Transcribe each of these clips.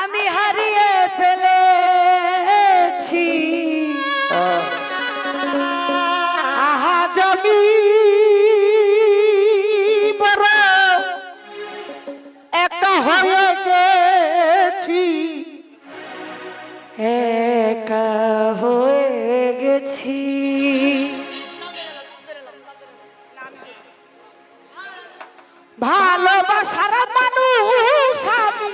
আমি হারিয়ে ফেলেছি। আহা জমি গেছি। একা হয়ে গেছি। ভালোবাসার মানুষ আমি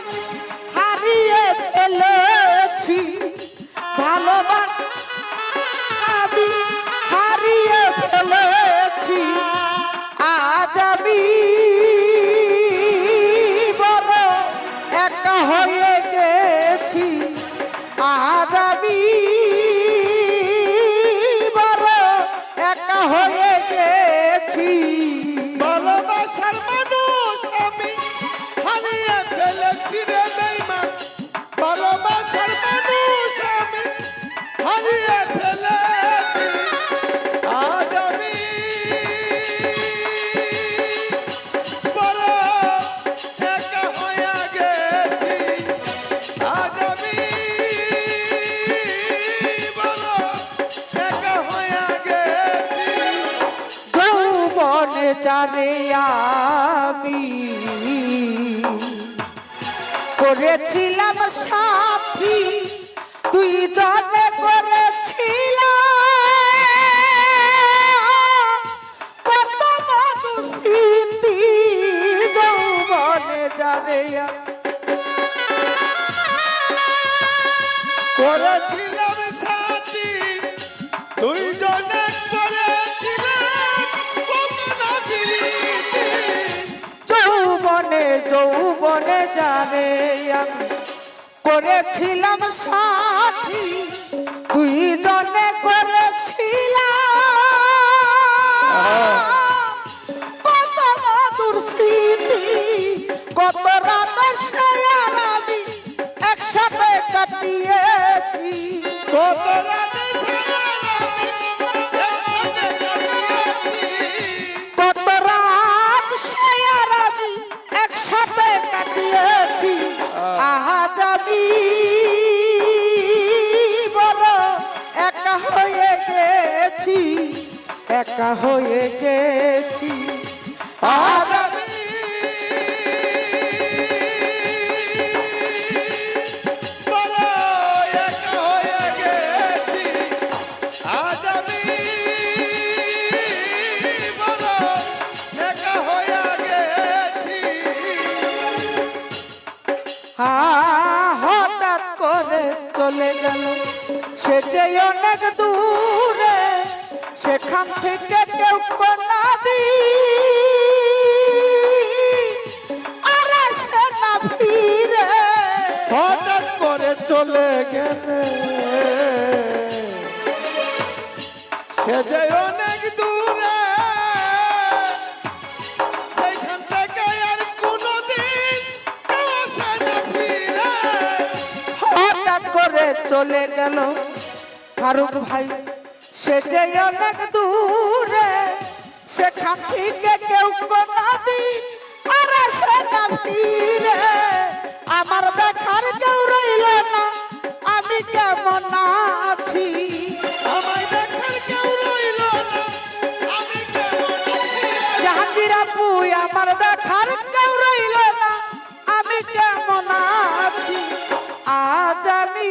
চারে আমি করেছিলাম সাথী তুই জনে করেছিলাম। কত মধু স্মৃতি যৌবনে চারে করেছিলাম যৌবনে যাবে করেছিলাম সাথী তুই জনে একা হয়ে গেছি। হঠাৎ করে চলে গেল। সে যে অনেক দূরে সেখান থেকে কেউ কোনা দি আর না ফিরে। হঠাৎ করে চলে গেলে। সে যে অনেক দূরে থেকে আর কোনোদিন কেউ না ফিরে। হঠাৎ করে চলে গেল ফারুক ভাই। সে যে অনেক দূরে সেখান থেকে কেউ কোনাদি আর আসে না ফিরে আমার দেখার কেউ রইল না আমি কেমন আছি? আমায় দেখার কেউ রইল না আমি কেমন আছি? জাহাঙ্গীর আপু আমার দেখার কেউ রইল না আমি কেমন আছি? আজ আমি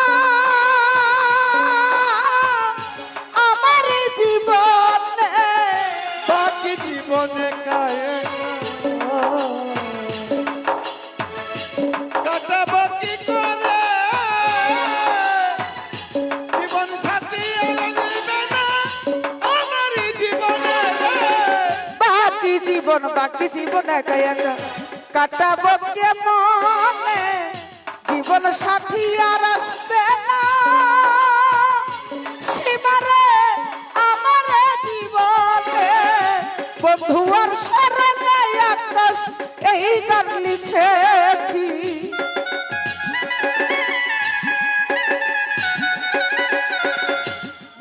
জীবন বাকি জীবন একা একা। কাটাবো কেমনে? জীবন সাথী আর আসবে আমার জীবনে। বন্ধু আর গান লিখেছি।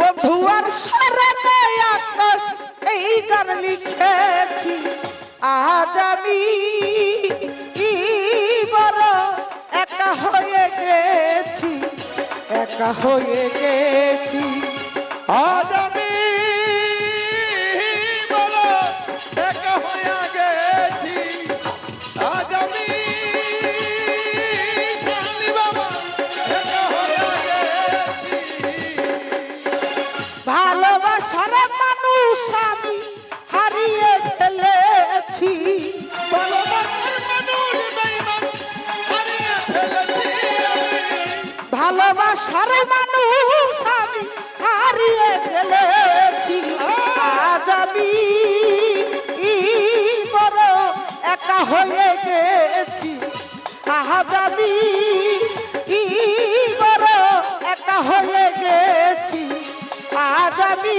বন্ধু আর স্মরণে আকাশ, এই গান লিখেছি আজ কি বড় একা হয়ে গেছি একা হয়ে গেছি? আজ ফেলেছি। আজ আমি বড় একা হয়ে গেছি। আজ আমি বড় একা হয়ে গেছি। আজ আমি